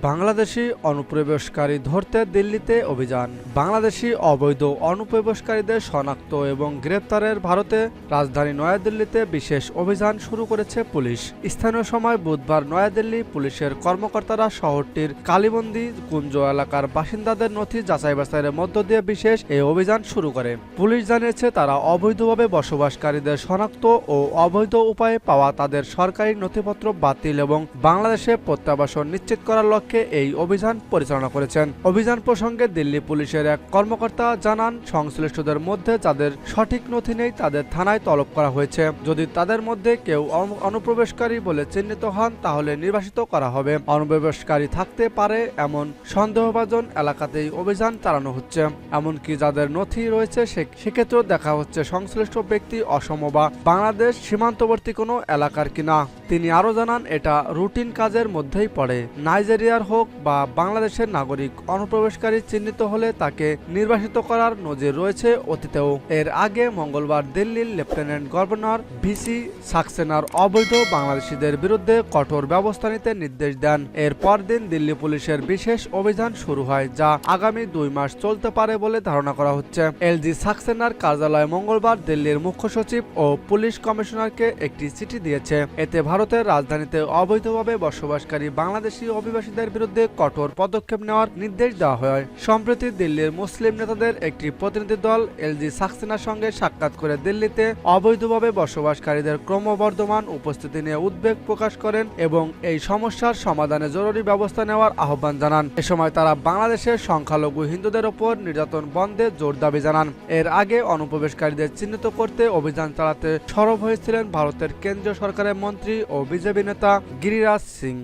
বাংলাদেশি অনুপ্রবেশকারী ধরতে দিল্লিতে অভিযান। বাংলাদেশি অবৈধ অনুপ্রবেশকারীদের শনাক্ত এবং গ্রেপ্তারের ভারতে রাজধানী নয়াদিল্লিতে বিশেষ অভিযান শুরু করেছে পুলিশ। স্থানীয় সময় বুধবার নয়াদিল্লি পুলিশের কর্মকর্তারা শহরটির কালীবন্দি কুঞ্জ এলাকার বাসিন্দাদের নথি যাচাই বাছাইয়ের মধ্য দিয়ে বিশেষ এই অভিযান শুরু করে। পুলিশ জানিয়েছে, তারা অবৈধভাবে বসবাসকারীদের শনাক্ত ও অবৈধ উপায়ে পাওয়া তাদের সরকারি নথিপত্র বাতিল এবং বাংলাদেশে প্রত্যাবাসন নিশ্চিত করার লক্ষ্যে এই অভিযান পরিচালনা করেছেন। অভিযান প্রসঙ্গে দিল্লি পুলিশের এক কর্মকর্তা জানান, সংশ্লিষ্টদের মধ্যে যাদের সঠিক নথি নেই তাদের থানায় তলব করা হয়েছে। যদি তাদের মধ্যে কেউ অনুপ্রবেশকারী বলে চিহ্নিত হন, তাহলে নির্বাসিত করা হবে। অনুপ্রবেশকারী থাকতে পারে এমন সন্দেহভাজন এলাকাতেই অভিযান চালানো হচ্ছে। এমনকি যাদের নথি রয়েছে সেক্ষেত্রেও দেখা হচ্ছে সংশ্লিষ্ট ব্যক্তি অসম বা বাংলাদেশ সীমান্তবর্তী কোনো এলাকার কিনা। তিনি আরও জানান, এটা রুটিন কাজের মধ্যেই পড়ে। নাইজেরিয়ার হোক বা বাংলাদেশের নাগরিক অনুপ্রবেশকারী চিহ্নিত হলে তাকে নির্বাসিত করার নজির রয়েছে অতীতেও। এর আগে মঙ্গলবার দিল্লির লেফটেন্যান্ট গভর্নর ভিসি সাক্সেনার অবৈধ বাংলাদেশিদের বিরুদ্ধে কঠোর ব্যবস্থা নিতে নির্দেশ দেন। এর পরদিন দিল্লি পুলিশের বিশেষ অভিযান শুরু হয়, যা আগামী দুই মাস চলতে পারে বলে ধারণা করা হচ্ছে। এলজি সাক্সেনার কার্যালয় মঙ্গলবার দিল্লির মুখ্য সচিব ও পুলিশ কমিশনারকে একটি চিঠি দিয়েছে। এতে ভারতের রাজধানীতে অবৈধভাবে বসবাসকারী বাংলাদেশি অভিবাসীদের বিরুদ্ধে কঠোর পদক্ষেপ নেওয়ার নির্দেশ দেওয়া হয়। সম্প্রতি দিল্লির মুসলিম নেতাদের একটি প্রতিনিধি দল, এলজি সাক্সেনার সঙ্গে সাক্ষাৎ করে দিল্লিতে অবৈধভাবে বসবাসকারীদের ক্রমবর্ধমান উপস্থিতি নিয়ে উদ্বেগ প্রকাশ করেন এবং এই সমস্যার সমাধানে জরুরি ব্যবস্থা নেওয়ার আহ্বান জানান। এ সময় তারা বাংলাদেশের সংখ্যালঘু হিন্দুদের ওপর নির্যাতন বন্ধে জোর দাবি জানান। এর আগে অনুপ্রবেশকারীদের চিহ্নিত করতে অভিযান চালাতে সরব হয়েছিলেন ভারতের কেন্দ্রীয় সরকারের মন্ত্রী ও বিজেপি নেতা গিরিরাজ সিং।